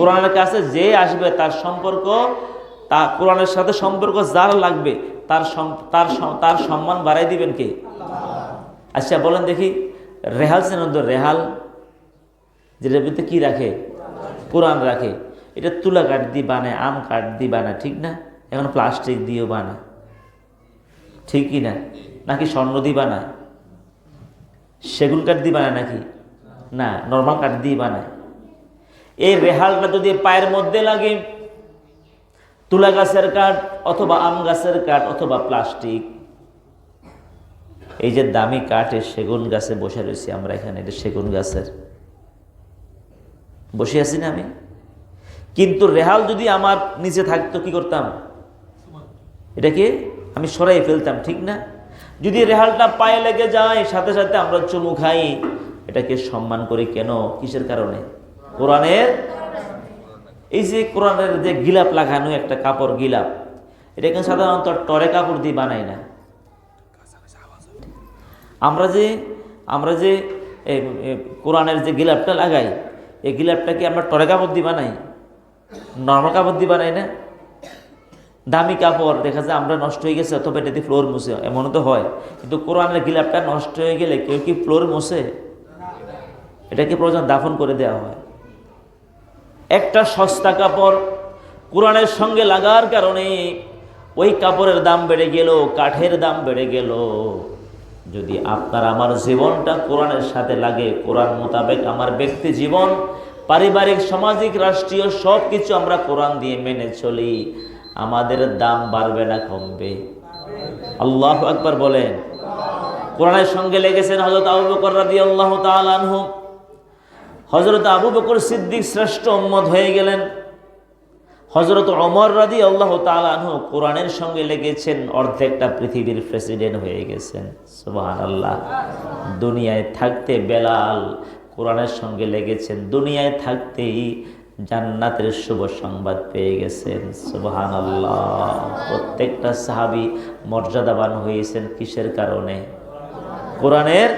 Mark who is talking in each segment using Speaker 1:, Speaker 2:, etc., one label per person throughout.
Speaker 1: কোরআনের কাছে যে আসবে তার সম্পর্ক, তা কোরআনের সাথে সম্পর্ক যার লাগবে, তার তার তার সম্মান বাড়াই দিবেন কে? আচ্ছা বলেন দেখি, রেহাল চেনেন তো? রেহাল, যেটার ভিতরে কী রাখে? কোরআন রাখে। এটা তুলা কাঠ দিয়ে বানায়, আম কাঠ দিয়ে বানায়, ঠিক না? এখন প্লাস্টিক দিয়েও বানায়। ঠিক কি না? নাকি স্বর্ণ দিয়ে বানায়? সেগুন কাঠ দিয়ে বানায় নাকি? না, নর্মাল কাঠ দিয়ে বানায়। এই রেহালটা যদি পায়ের মধ্যে লাগে তুলা গাছের কাঠ অথবা আম গাছের কাঠ অথবা প্লাস্টিক, এই যে দামি কাঠে সেগুন গাছে বসে রয়েছি আমরা এখানে, এটা সেগুন গাছের। বসে আছি না আমি? কিন্তু রেহাল যদি আমার নিচে থাকতো, কি করতাম? এটাকে আমি সরাই ফেলতাম, ঠিক না? যদি রেহালটা পায়ে লেগে যায়, সাথে সাথে আমরা চুমু খাই, এটাকে সম্মান করি কেন? কিসের কারণে? কোরআনের, এই যে কোরআনের যে গিলাপ লাগানো, একটা কাপড় গিলাপ এটা কিন্তু সাধারণত টরে কাপড় দিয়ে বানাই না। আমরা যে আমরা যে কোরআনের যে গিলাপটা লাগাই, এই গিলাপটা কি আমরা টরে কাপড় দিয়ে বানাই। নর্মাল কাপড় দিয়ে বানাই না। দামি কাপড়, দেখা যায় আমরা নষ্ট হয়ে গেছে, অথবা এটাতে ফ্লোর মুছে, এমনও তো হয়। কিন্তু কোরআনের গিলাপটা নষ্ট হয়ে গেলে কেউ কি ফ্লোর মুছে? এটাকে প্রয়োজন দাফন করে দেওয়া হয়। একটা সস্তা কাপড় কোরআনের সঙ্গে লাগার কারণে ওই কাপড়ের দাম বেড়ে গেল, কাঠের দাম বেড়ে গেল। যদি আপনার আমার জীবনটা কোরআনের সাথে লাগে, কোরআন মোতাবেক আমার ব্যক্তি জীবন, পারিবারিক, সামাজিক, রাষ্ট্রীয় সব কিছু আমরা কোরআন দিয়ে মেনে চলি, আমাদের দাম বাড়বে না, কমবে। আল্লাহ আকবার বলেন। কোরআনের সঙ্গে লেগেছেন হজরত আবু বকর রাদি আল্লাহ তালানহু হজরত আবু বকর সিদ্দিক শ্রেষ্ঠ উম্মত হয়ে গেলেন। হজরত অমর রাদি আল্লাহ তালানহু কোরআনের সঙ্গে লেগেছেন, অর্ধেকটা পৃথিবীর প্রেসিডেন্ট হয়ে গেছেন। সুবাহান আল্লাহ দুনিয়ায় থাকতে বেলাল কোরআনের সঙ্গে লেগেছেন, দুনিয়ায় থাকতেই জান্নাতের শুভ সংবাদ পেয়ে গেছেন। সুবাহান আল্লাহ প্রত্যেকটা সাহাবি মর্যাদাবান হয়েছেন কিসের কারণে? কোরআনের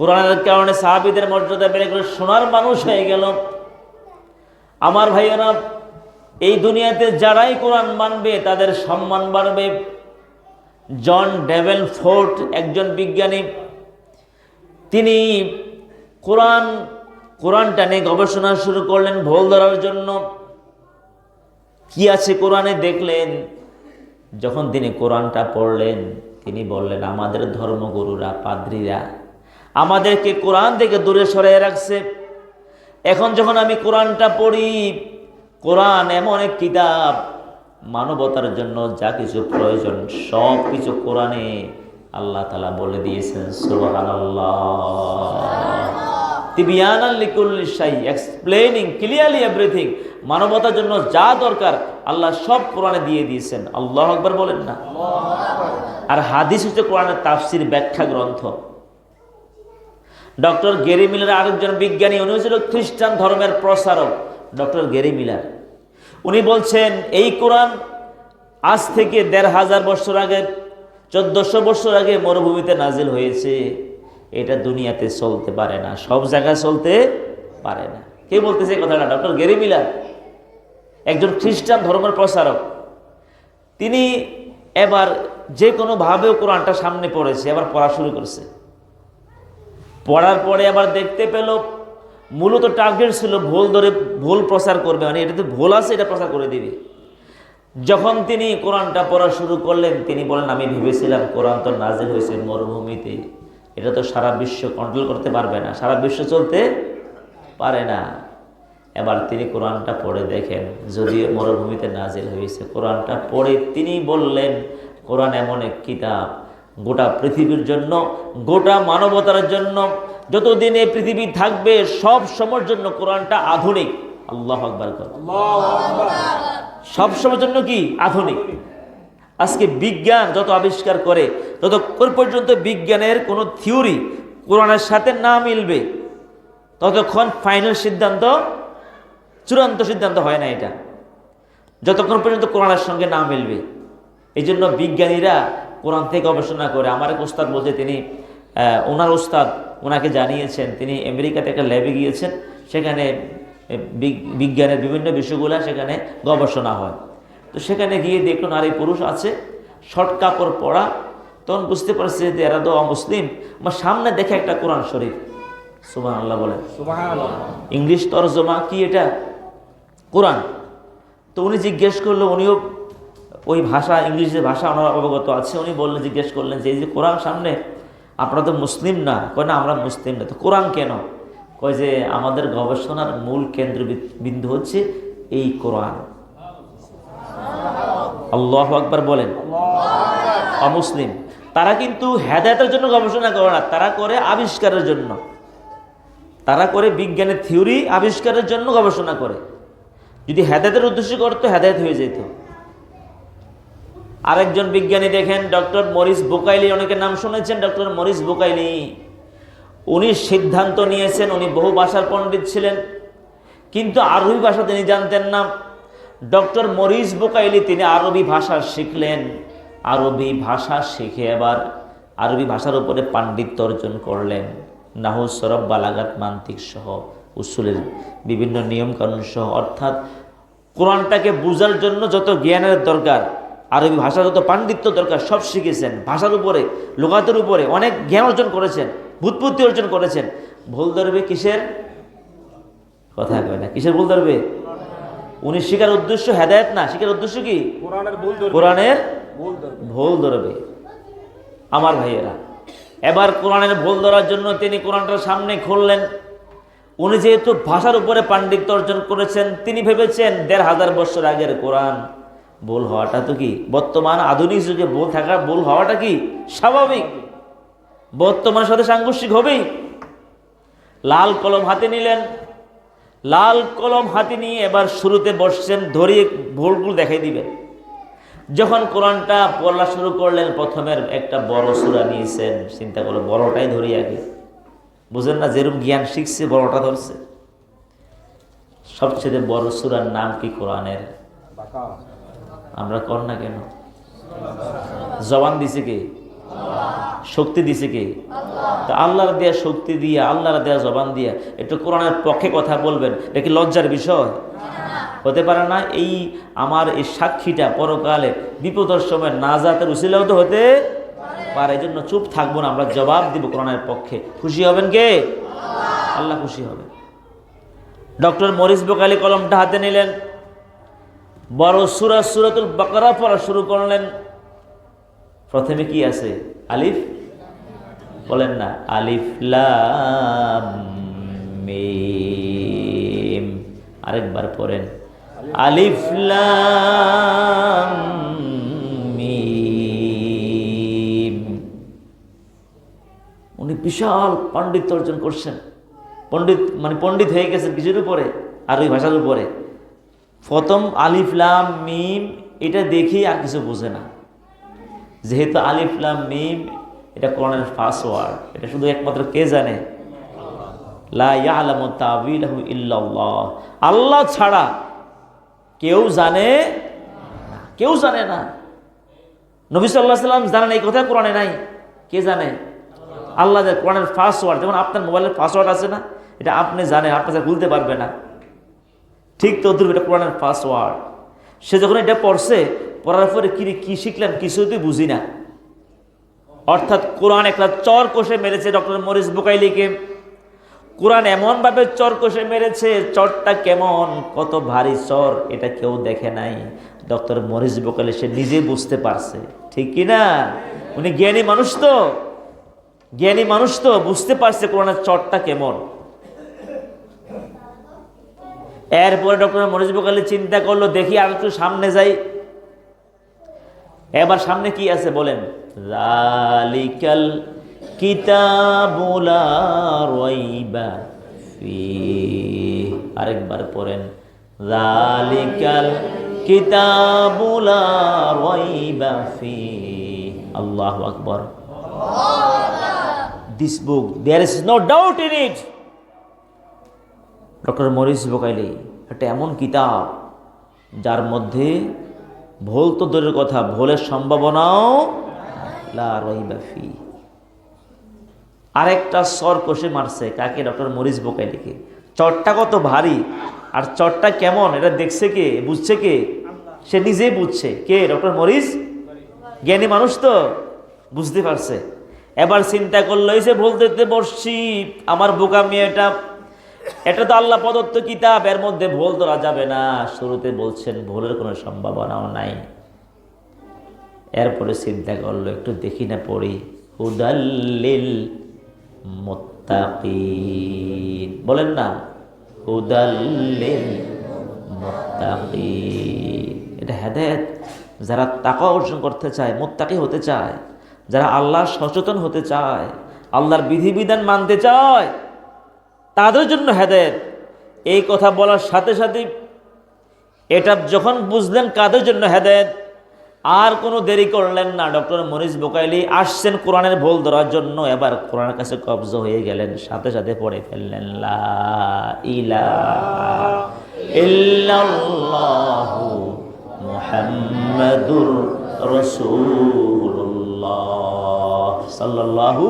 Speaker 1: কোরআনের কারণে সাহাবিদের মর্যাদা বেড়ে গেল, সোনার মানুষ হয়ে গেল। আমার ভাইয়েরা, এই দুনিয়াতে যারাই কোরআন মানবে, তাদের সম্মান বাড়বে। জন ডেভেল ফোর্ট, একজন বিজ্ঞানী, তিনি কোরআন, কোরআনটা নিয়ে গবেষণা শুরু করলেন ভোল ধরার জন্য। কি আছে কোরআনে দেখলেন? যখন তিনি কোরআনটা পড়লেন, তিনি বললেন, আমাদের ধর্মগুরুরা, পাদ্রীরা আমাদেরকে কোরআন থেকে দূরে সরিয়ে রাখছে। এখন যখন আমি কোরআনটা পড়ি কোরআন এমন এক কিতাব মানবতার জন্য যা কিছু প্রয়োজন সব কিছু কোরআনে আল্লাহ তালা বলে দিয়েছেন এক্সপ্লেনিং ক্লিয়ারলি এভরিথিং মানবতার জন্য যা দরকার আল্লাহ সব কোরআনে দিয়ে দিয়েছেন। আল্লাহ একবার বলেন না? আর হাদিস হচ্ছে কোরআনের তাফসির ব্যাখ্যা গ্রন্থ। ডক্টর গেরি মিলার আরেকজন বিজ্ঞানী, উনি হয়েছিল খ্রিস্টান ধর্মের প্রসারক, ডক্টর গেরি মিলার। উনি বলছেন, এই কোরআন আজ থেকে দেড় হাজার বছর আগে, চোদ্দশো বছর আগে মরুভূমিতে নাজিল হয়েছে। এটা দুনিয়াতে চলতে পারে না, সব জায়গায় চলতে পারে না। কে বলতেছে কথাটা? ডক্টর গেরি মিলার, একজন খ্রিস্টান ধর্মের প্রসারক। তিনি এবার যে কোনোভাবেও কোরআনটা সামনে পড়েছে, এবার পড়া শুরু করছে। পড়ার পরে আবার দেখতে পেল, মূলত টার্গেট ছিল ভুল ধরে ভুল প্রচার করবে মানে এটাতে ভুল আছে, এটা প্রচার করে দিবে। যখন তিনি কোরআনটা পড়া শুরু করলেন, তিনি বলেন, আমি ভেবেছিলাম কোরআন তো নাজিল হয়েছে মরুভূমিতে। এটা তো সারা বিশ্ব কন্ট্রোল করতে পারবে না, সারা বিশ্ব চলতে পারে না। এবার তিনি কোরআনটা পড়ে দেখেন, যদিও মরুভূমিতে নাজিল হয়েছে। কোরআনটা পড়ে তিনি বললেন, কোরআন এমন এক কিতাব গোটা পৃথিবীর জন্য গোটা মানবতার জন্য। যতদিন এই পৃথিবী থাকবে সব সময়ের জন্য কোরআনটা আধুনিক। আল্লাহ আকবার কর। সব সময়ের জন্য কি? আধুনিক। আজকে বিজ্ঞান যত আবিষ্কার করে ততক্ষণ পর্যন্ত বিজ্ঞানের কোনো থিওরি কোরআনের সাথে না মিলবে। ততক্ষণ ফাইনাল সিদ্ধান্ত চূড়ান্ত সিদ্ধান্ত হয় না এটা। যতক্ষণ পর্যন্ত কোরআনের সঙ্গে না মিলবে। এই জন্য বিজ্ঞানীরা কোরআন থেকে গবেষণা করে আমার এক ওস্তাদ বলতে তিনি ওনার ওস্তাদ ওনাকে জানিয়েছেন তিনি আমেরিকাতে একটা ল্যাবে গিয়েছেন সেখানে বিজ্ঞানের বিভিন্ন বিষয়গুলো সেখানে গবেষণা হয়। তো সেখানে গিয়ে দেখল নারী পুরুষ আছে শর্ট কাপড় পরা তখন বুঝতে পারছে যে এরা তো অমুসলিম। আমার সামনে দেখে একটা কোরআন শরীফ। সুবাহ আল্লাহ বলেন ইংলিশ তরজমা কি এটা? কোরআন। তো উনি জিজ্ঞেস করল উনিও ওই ভাষা ইংলিশ যে ভাষা ওনার অবগত আছে, উনি বললেন জিজ্ঞেস করলেন যে, এই যে কোরআন সামনে, আপনারা তো মুসলিম না। কয়, না, আমরা মুসলিম না। তো কোরআন কেন? কয় যে, আমাদের গবেষণার মূল কেন্দ্র বিন্দু হচ্ছে এই কোরআন। আল্লাহ আকবার বলেন। অমুসলিম। তারা কিন্তু হেদায়তের জন্য গবেষণা করে না, তারা করে আবিষ্কারের জন্য। তারা করে বিজ্ঞানের থিওরি আবিষ্কারের জন্য গবেষণা করে। যদি হেদায়তের উদ্দেশ্য করতো, হেদায়ত হয়ে যেত। আরেকজন বিজ্ঞানী দেখেন, ডক্টর মরিস বোকাইলি, অনেকের নাম শুনেছেন, ডক্টর মরিস বোকাইলি। উনি সিদ্ধান্ত নিয়েছেন, উনি বহু ভাষার পণ্ডিত ছিলেন, কিন্তু আরবি ভাষা তিনি জানতেন না। ডক্টর মরিস বোকাইলি, তিনি আরবি ভাষা শিখলেন। আরবি ভাষা শিখে আবার আরবি ভাষার উপরে পাণ্ডিত্য অর্জন করলেন। নাহু সরব বালাগাত মান্তিক সহ উসুলের বিভিন্ন নিয়মকানুন সহ। অর্থাৎ কোরআনটাকে বোঝার জন্য যত জ্ঞানের দরকার আরবি ভাষার যত পাণ্ডিত্য দরকার সব শিখেছেন। ভাষার উপরে লোকাতের উপরে অনেক জ্ঞান অর্জন করেছেন ভূতপত্তি অর্জন করেছেন। ভুল ধরবে কিসের? কথা কয় না। কিসের ভুল ধরবে? উনি শিকার উদ্দেশ্য হেদায়ত না। শিকার উদ্দেশ্য কি?
Speaker 2: কোরআনের ভুল ভুল ধরবে।
Speaker 1: ভুল ধরবে। আমার ভাইয়েরা এবার কোরআনের ভুল ধরার জন্য তিনি কোরআনটার সামনে খুললেন। উনি যেহেতু ভাষার উপরে পাণ্ডিত্য অর্জন করেছেন তিনি ভেবেছেন দেড় হাজার বছর আগের কোরআন। ভুল হওয়াটা তো কি? বর্তমান আধুনিক যুগে ভুল থাকা ভুল হওয়াটা কি? স্বাভাবিক। বর্তমান সাথে সাংঘর্ষিক হবেই। লাল কলম হাতে নিলেন। লাল কলম হাতে নিয়ে এবার শুরুতে বসছেন, ধরিয়ে ভুলগুলো দেখাই দিবেন। যখন কোরআনটা পড়া শুরু করলেন, প্রথমের একটা বড় সুরা নিয়েছেন, চিন্তা করে, বড়টাই ধরি আগে। বুঝেন না যেরকম জ্ঞান শিখছে, বড়টা ধরছে। সবচেয়ে বড় সুরার নাম কি কোরআনের? আমরা কর না কেন? জবান দিছে কে? শক্তি দিছে কে? তা আল্লাহর দেয়া শক্তি দিয়ে, আল্লাহর দেয়া জবান দিয়া, একটু কোরআনের পক্ষে কথা বলবেন, এটা কি লজ্জার বিষয়? হতে পারে না, এই আমার এই সাক্ষীটা পরকালে বিপদের সময় নাজাতের উসিলাও তো হতে পারে এই জন্য চুপ থাকব না, আমরা জবাব দিব কোরআনের পক্ষে। খুশি হবেন কে? আল্লাহ খুশি হবে। ডক্টর মরিস বোকালি কলমটা হাতে নিলেন। বড় সুরা সুরাতুল বাকারা পড়া শুরু করলেন। প্রথমে কি আছে? আলিফ? বলেন না, আলিফ, লাম, মিম। আরেকবার পড়েন। আলিফ, লাম, মিম। উনি বিশাল পণ্ডিত অর্জন করছেন। পণ্ডিত মানে পণ্ডিত হয়ে গেছেন কিছুর উপরে? আর ওই ভাষার উপরে। প্রথম আলিফলাম মিম, এটা দেখি আর কিছু বোঝে না। যেহেতু আলিফলাম মিম, এটা কোরআনের ফার্স্ট ওয়ার্ড এটা শুধু একমাত্র কে জানে? আল্লাহ ছাড়া কেউ জানে কেউ জানে না। নবী সাল্লাহ সাল্লাম জানেন এই কথা কোরআনে নাই। কে জানে? আল্লাহ কোরআনের ফার্স্ট ওয়ার্ড যেমন আপনার মোবাইলের পাসওয়ার্ড আছে না, এটা আপনি জানেন, আপনার ভুলতে পারবে না। ঠিক তো এটা কোরআনের ফার্স্ট ওয়ার্ড সে যখন এটা পড়ছে, পড়ার পরে কি কি শিখলেন কিছুতেই বুঝি না। অর্থাৎ কোরআন একটা চর কষে মেরেছে ডক্টর মরিস বুকাইলিকে। কোরআন এমনভাবে চর কষে মেরেছে, চরটা কেমন, কত ভারী চর, এটা কেউ দেখে নাই। ডক্টর মরিস বুকাইলি সে নিজে বুঝতে পারছে। ঠিক কি না? উনি জ্ঞানী মানুষ তো। জ্ঞানী মানুষ তো, বুঝতে পারছে কোরআনের চরটা কেমন। এরপরে ডক্টর মনোজ বোকালি চিন্তা করল দেখি আর একটু সামনে যাই। এবার সামনে কি আছে বলেন? জালিকাল কিতাবুলা রাইবা। আরেকবার পড়েন। জালিকাল কিতাবুলা রাইবা ফিহ। আল্লাহু আকবার। This book there is no doubt in it doctor Maurice Bucaille, একটা এমন কিতাব যার মধ্যে ভুল তো দূরের কথা, ভুলের সম্ভাবনাও লা রহিবাফি আরেকটা স্বর কষে মারছে, কাকে? ডক্টর মরিস বোকাইলিকে। চটটা কত ভারী, আর চটটা কেমন? এটা দেখছে কে? বুঝছে কে? সে নিজেই বুঝছে। কে? Doctor Maurice? জ্ঞানী মানুষ তো, বুঝতে পারছে। এবার চিন্তা করল, এই যে বলতে বসছি, আমার বোকা মেয়েটা এটা তো আল্লাহ প্রদত্ত কিতাব, এর মধ্যে ভুল ধরা যাবে না। শুরুতে বলছেন, ভুলের কোনো সম্ভাবনাও নাই। এরপরে চিন্তা করল, একটু দেখি না পড়ি। হুদাল্লিল মুত্তাকিন। বলেন না হুদাল্লিল মুত্তাকিন। এটা হেদায়েত। যারা টাকা অর্জন করতে চায়, মোত্তাকি হতে চায়, যারা আল্লাহ সচেতন হতে চায়, আল্লাহর বিধিবিধান মানতে চায় তাদের জন্য হেদায়েত। এই কথা বলার সাথে সাথে এটা যখন বুঝলেন কাদের জন্য হেদায়েত, আর কোনো দেরি করলেন না। ডক্টর মরিস বোকাইলি আসছেন কোরআনের ভুল ধরার জন্য। এবার কোরআনের কাছে কবজ হয়ে গেলেন, সাথে সাথে পড়ে ফেললেন, লা ইলাহা ইল্লাল্লাহু মুহাম্মাদুর রাসূলুল্লাহ সাল্লাল্লাহু